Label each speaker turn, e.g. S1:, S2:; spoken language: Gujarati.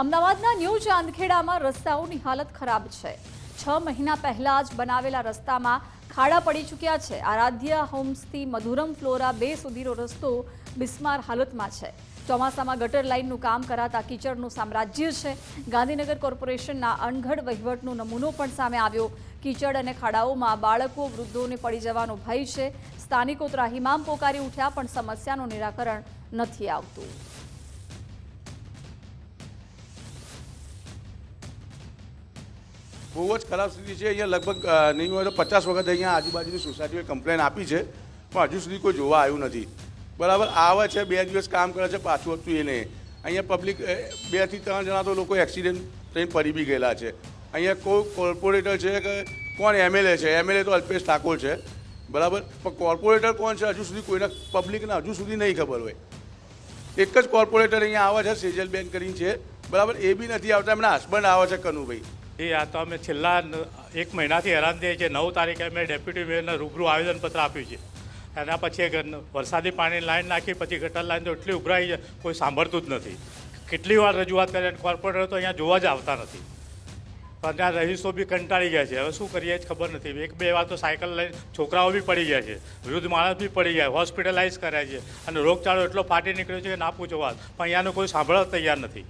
S1: અમદાવાદના ન્યૂ ચાંદખેડામાં રસ્તાઓની હાલત ખરાબ છે. છ મહિના પહેલા જ બનાવેલા રસ્તામાં ખાડા પડી ચૂક્યા છે. આરાધ્ય હોમ્સથી મધુરમ ફ્લોરા બે સુધીનો રસ્તો બિસ્માર હાલતમાં છે. ચોમાસામાં ગટર લાઇનનું કામ કરાતા કીચડનું સામ્રાજ્ય છે. ગાંધીનગર કોર્પોરેશનના અણઘડ વહીવટનો નમૂનો પણ સામે આવ્યો. કીચડ અને ખાડાઓમાં બાળકો, વૃદ્ધોને પડી જવાનો ભય છે. સ્થાનિકો ત્રાહિમામ પોકારી ઉઠ્યા પણ સમસ્યાનું નિરાકરણ નથી આવતું.
S2: બહુ જ ખરાબ સ્થિતિ છે. અહીંયા લગભગ નહીં હોય તો પચાસ વખત અહીંયા આજુબાજુની સોસાયટીઓએ કમ્પ્લેન આપી છે, પણ હજુ સુધી કોઈ જોવા આવ્યું નથી. બરાબર, આવે છે, બે દિવસ કામ કરે છે, પાછું હતું એ નહીં. અહીંયા પબ્લિક બેથી ત્રણ જણા તો લોકો એક્સિડન્ટ થઈને પડી બી ગયેલા છે. અહીંયા કોઈ કોર્પોરેટર છે કે કોણ? એમએલએ છે. એમએલએ તો અલ્પેશ ઠાકોર છે. બરાબર? પણ કોર્પોરેટર કોણ છે? હજુ સુધી કોઈને પબ્લિકને હજુ સુધી નહીં ખબર હોય. એક જ કોર્પોરેટર અહીંયા આવે છે, સેજલબેન કરીને છે. બરાબર? એ બી નથી આવતા. એમના હસબન્ડ આવે છે કનુભાઈ.
S3: એ આ તો અમે છેલ્લા એક મહિનાથી હેરાન થઈએ છીએ. નવ તારીખે અમે ડેપ્યુટી મેયરને રૂબરૂ આવેદનપત્ર આપ્યું છે. એના પછી વરસાદી પાણીની લાઈન નાખી, પછી ગટર લાઈન તો એટલી ઉભરાઈ છે, કોઈ સાંભળતું જ નથી. કેટલી વાર રજૂઆત કરે કોર્પોરેટર તો અહીંયા જોવા જ આવતા નથી. પણ ત્યાં રહીશો બી કંટાળી ગયા છે. હવે શું કરીએ જ ખબર નથી. એક બે વાર તો સાયકલ લઈને છોકરાઓ બી પડી ગયા છે. વૃદ્ધ માણસ બી પડી ગયા હોસ્પિટલાઇઝ કર્યા છે અને રોગચાળો એટલો ફાટી નીકળ્યો છે કે ના પૂછો વાત. પણ અહીંયાનું કોઈ સાંભળવા તૈયાર નથી.